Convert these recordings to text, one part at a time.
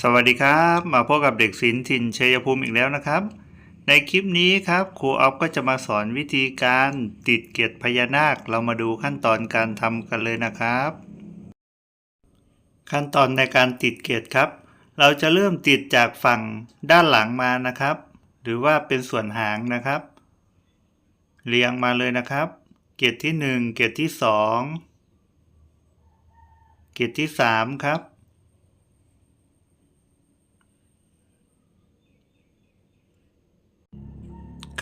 สวัสดีครับ มาพบกับเด็กศิลป์ถิ่นชัยภูมิอีกแล้วนะครับ ในคลิปนี้ครับครูออฟก็จะมาสอนวิธีการติดเกล็ดพญานาค เรามาดูขั้นตอนการทำกันเลยนะครับ ขั้นตอนในการติดเกล็ดครับ เราจะเริ่มติดจากฝั่งด้านหลังมานะครับ หรือว่าเป็นส่วนหางนะครับ เรียงมาเลยนะครับ เกล็ดที่หนึ่งเกล็ดที่สองเกล็ดที่สามครับ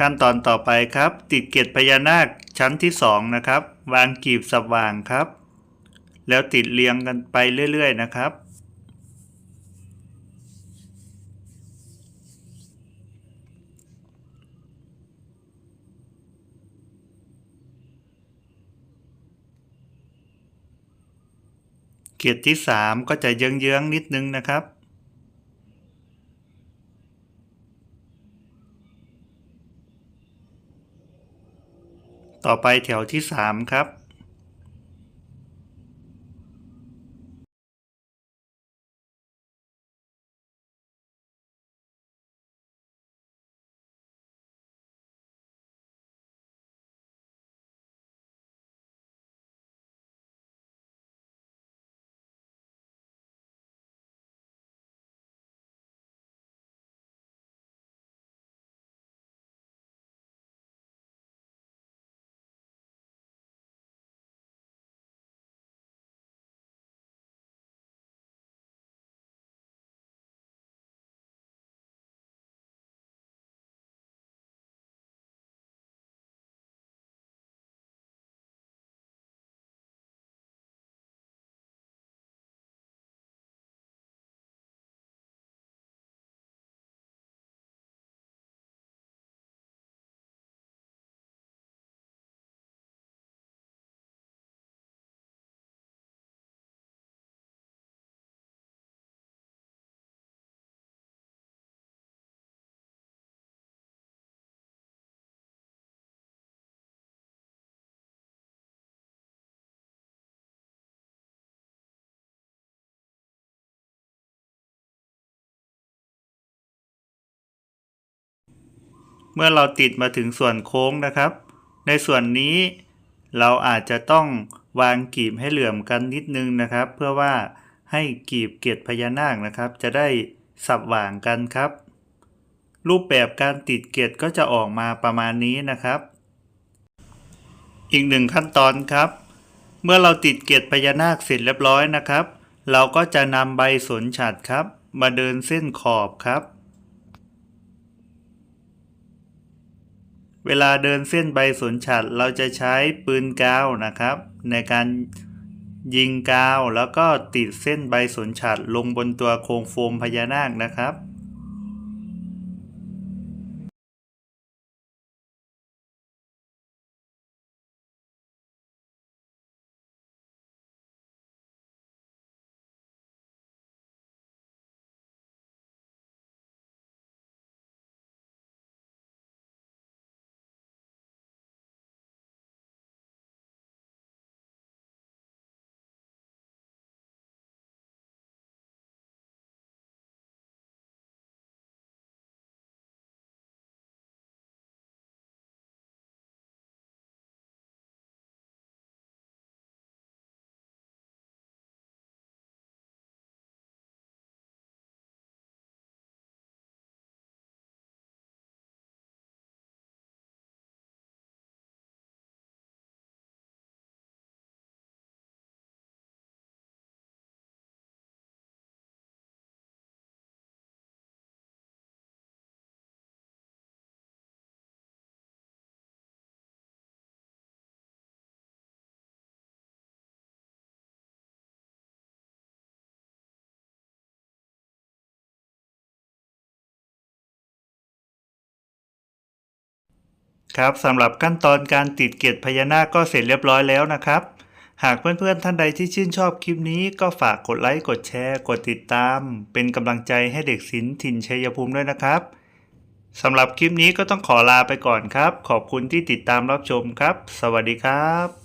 ขั้นตอนต่อไปครับ ติดเกล็ดพญานาคชั้นที่สองนะครับ วางกีบสว่างครับ แล้วติดเรียงกันไปเรื่อยๆนะครับเกล็ดที่สามก็จะเยื้องๆนิดนึงนะครับ ต่อไปแถวที่สามครับ เมื่อเราติดมาถึงส่วนโค้งนะครับ ในส่วนนี้เราอาจจะต้องวางกีบให้เหลื่อมกันนิดนึงนะครับ เพื่อว่าให้กีบเกล็ดพญานาคนะครับ จะได้สับหว่างกันครับ รูปแบบการติดเกล็ดก็จะออกมาประมาณนี้นะครับ อีกหนึ่งขั้นตอนครับ เมื่อเราติดเกล็ดพญานาคเสร็จเรียบร้อยนะครับ เราก็จะนำใบสนฉัดครับ มาเดินเส้นขอบครับ เวลาเดินเส้นใบสนฉัดเราจะใช้ปืนกาวนะครับ ในการยิงกาวแล้วก็ติดเส้นใบสนฉัดลงบนตัวโครงโฟมพญานาคนะครับ ครับสำหรับขั้นตอนการติดเกล็ดพญานาคก็เสร็จเรียบร้อยแล้วนะครับ หากเพื่อนๆท่านใดที่ชื่นชอบคลิปนี้ก็ฝากกดไลค์กดแชร์ กดติดตาม เป็นกำลังใจให้เด็กศิลป์ถิ่นชัยภูมิด้วยนะครับสำหรับคลิปนี้ก็ต้องขอลาไปก่อนครับ ขอบคุณที่ติดตามรับชมครับ สวัสดีครับ